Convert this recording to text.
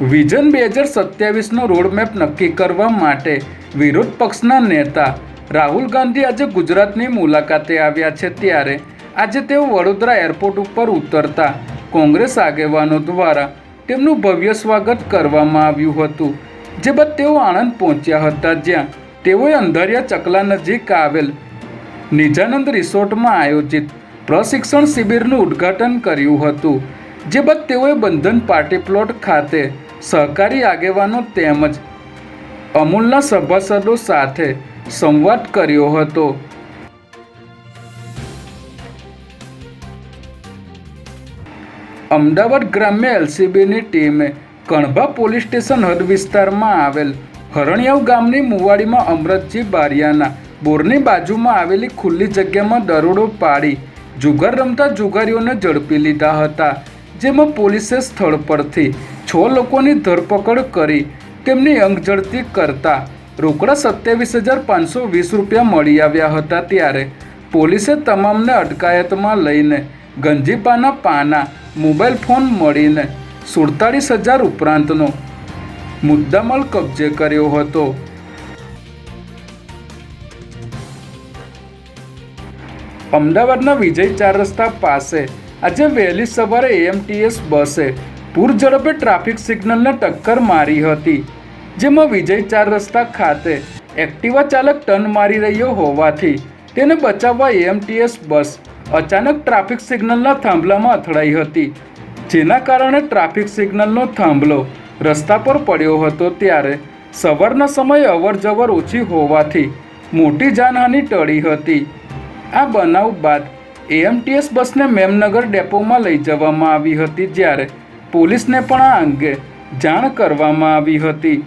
Vision બે હજાર સત્યાવીસનો roadmap નક્કી કરવા માટે વિરોધ પક્ષના નેતા રાહુલ ગાંધી આજે ગુજરાતની મુલાકાતે આવ્યા છે ત્યારે આજે તેઓ વડોદરા એરપોર્ટ ઉપર ઉતરતા કોંગ્રેસ આગેવાનો દ્વારા તેમનું ભવ્ય સ્વાગત કરવામાં આવ્યું હતું, જે બાદ તેઓ આણંદ પહોંચ્યા હતા જ્યાં તેઓએ અંધારિયા ચકલા નજીક આવેલ નિજાનંદ રિસોર્ટમાં આયોજિત પ્રશિક્ષણ શિબિરનું ઉદ્ઘાટન કર્યું હતું, જે બાદ તેઓએ બંધન પાર્ટી પ્લોટ ખાતે સહકારી આગેવાનો તેમજ અમૂલના સભાસદો સાથે સંવાદ કર્યો હતો. અમદાવાદ ગ્રામ્ય એલસીબીની ટીમે કણભા પોલીસ સ્ટેશન હદ વિસ્તારમાં આવેલ હરણિયાવ ગામની મુવાડીમાં અમરતજી બારિયાના બોરની બાજુમાં આવેલી ખુલ્લી જગ્યામાં દરોડો પાડી જુગાર રમતા જુગારીઓને ઝડપી લીધા હતા. જેમાં પોલીસે સ્થળ પરથી છ લોકોની ધરપકડ કરી તેમની અંગ ઝડતી કરતા રોકડા સત્યાવીસ હજાર પાંચસો વીસ રૂપિયા મળી આવ્યા હતા ત્યારે પોલીસે તમામને અટકાયતમાં લઈને ગંજીપાના પાના, મોબાઈલ ફોન મળીને સુડતાળીસ હજાર ઉપરાંતનો મુદ્દામાલ કબજે કર્યો હતો. અમદાવાદના વિજય ચાર રસ્તા પાસે આજે વહેલી સવારે એએમટીએસ બસે પૂર ઝડપે ટ્રાફિક સિગ્નલને ટક્કર મારી હતી, જેમાં વિજય ચાર રસ્તા ખાતે એક્ટિવા ચાલક ટર્ન મારી રહ્યો હોવાથી તેને બચાવવા એએમટીએસ બસ અચાનક ટ્રાફિક સિગ્નલના થાંભલામાં અથડાઈ હતી, જેના કારણે ટ્રાફિક સિગ્નલનો થાંભલો રસ્તા પર પડ્યો હતો ત્યારે સવારના સમયે અવરજવર ઓછી હોવાથી મોટી જાનહાનિ ટળી હતી. આ બનાવ બાદ એએમટીએસ બસને મેમનગર ડેપોમાં લઈ જવામાં આવી હતી જ્યારે પોલીસને પણ આ અંગે જાણ કરવામાં આવી હતી.